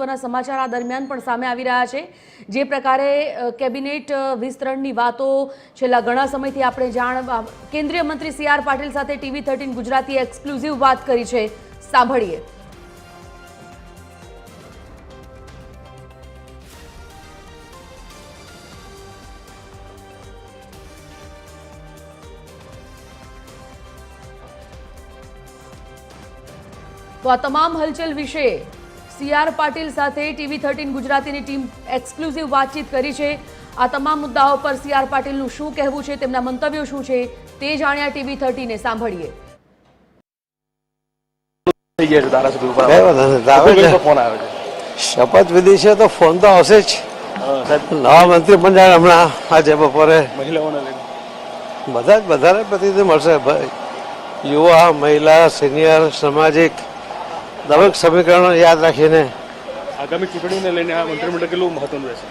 મહત્વના સમાચાર આ દરમિયાન પણ સામે આવી રહ્યા છે. જે પ્રકારે કેબિનેટ વિસ્તરણની વાતો છેલ્લા ઘણા સમયથી આપણે જાણ કેન્દ્રીય મંત્રી સી આર પાટીલ સાથે ટીવી થર્ટીન ગુજરાતી એક્સક્લુઝિવ વાત કરી છે. સાંભળીએ. તો આ તમામ હલચલ વિશે સી આર પાટીલ સાથે ટીવી થર્ટીન ગુજરાતીની ટીમ એક્સક્લુઝિવ વાતચીત કરી છે. આ તમામ મુદ્દાઓ પર સી આર પાટીલનું શું કહેવું છે તેમના મંતવ્યો શું છે તે જાણ્યા ટીવી થર્ટીને સાંભળીએ. થઈ છે તો ફોન તો આવશે જ. નવા મંત્રી પણ મંત્રીમંડળ હમણાં આજે બપોરે બધા જ બધાને પ્રતિનિધિ મળશે. ભાઈ યુવા મહિલા સિનિયર સામાજિક દરેક સમીકરણો યાદ રાખીને આગામી ચૂંટણીને લઈને આ મંત્રીમંડળ કેટલું મહત્વનું રહેશે?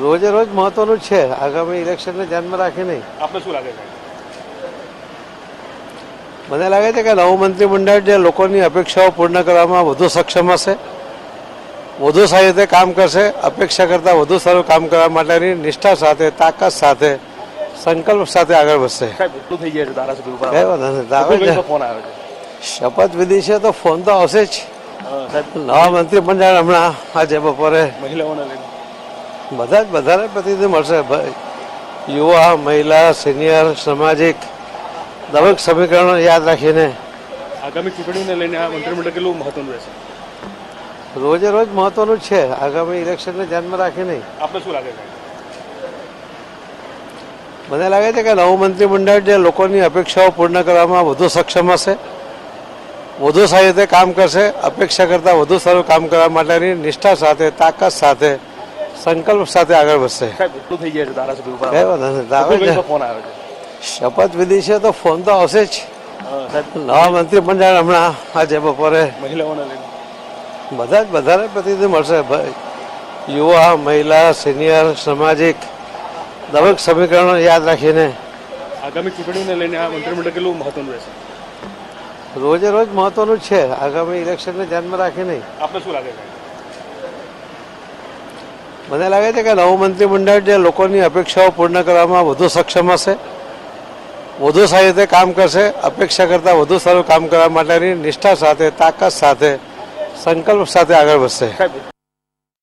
રોજે રોજ મહત્વનું છે. આગામી ઇલેક્શનને ધ્યાનમાં રાખીને. આપને શું લાગે છે? મને લાગે છે કે નવું મંત્રીમંડળ જે લોકોની અપેક્ષાઓ પૂર્ણ કરવામાં વધુ સક્ષમ હશે વધુ સારી રીતે કામ કરશે અપેક્ષા કરતાં વધુ સારું કામ કરવા માટેની નિષ્ઠા સાથે તાકાત સાથે સંકલ્પ સાથે આગળ વધશે. થઈ ગયા છે ધારાસભ્ય ઉપર. ફોન આવે છે. શપથ વિધિ છે તો ફોન તો આવશે જ. નવા સાહેબ નવા મંત્રીમંડળ હમણાં આજે બપોરે બધા જ બધાને પ્રતિનિધિ મળશે. ભાઈ યુવા મહિલા સિનિયર સામાજિક દરેક સમીકરણો યાદ રાખીને આગામી ચૂંટણીને લઈને આ મંત્રીમંડળ કેટલું મહત્વનું રહેશે? રોજે રોજ મહત્વનું છે. આગામી ઇલેક્શનને ધ્યાનમાં રાખીને. આપણે શું લાગે છે? મને લાગે છે કે નવું મંત્રીમંડળ જે લોકોની અપેક્ષાઓ પૂર્ણ કરવામાં વધુ સક્ષમ હશે. વધુ સારી રીતે કામ કરશે અપેક્ષા કરતાં વધુ સારું કામ કરવા માટેની નિષ્ઠા સાથે તાકાત સાથે સંકલ્પ સાથે આગળ વધશે. ગયા છે તો ફોન તો આવશે જ. નવા મંત્રી પણ જાણે હમણાં આજે બપોરે મહિલાઓને લઈને. બધા જ બધાને પ્રતિનિધિ મળશે. ભાઈ યુવા મહિલા સિનિયર સામાજિક દરેક સમીકરણો યાદ રાખીને આગામી ચૂંટણીને લઈને આ મંત્રીમંડળ કેટલું મહત્વનું રહેશે? રોજે રોજ મહત્વનું છે. આગામી ઇલેક્શનને ધ્યાનમાં રાખીને. આપને શું લાગે છે? મને લાગે છે કે નવું મંત્રીમંડળ જે લોકોની અપેક્ષાઓ પૂર્ણ કરવામાં વધુ સક્ષમ હશે વધુ સારી રીતે કામ કરશે અપેક્ષા કરતાં વધુ સારું કામ કરવા માટેની નિષ્ઠા સાથે તાકાત સાથે સંકલ્પ સાથે આગળ વધશે.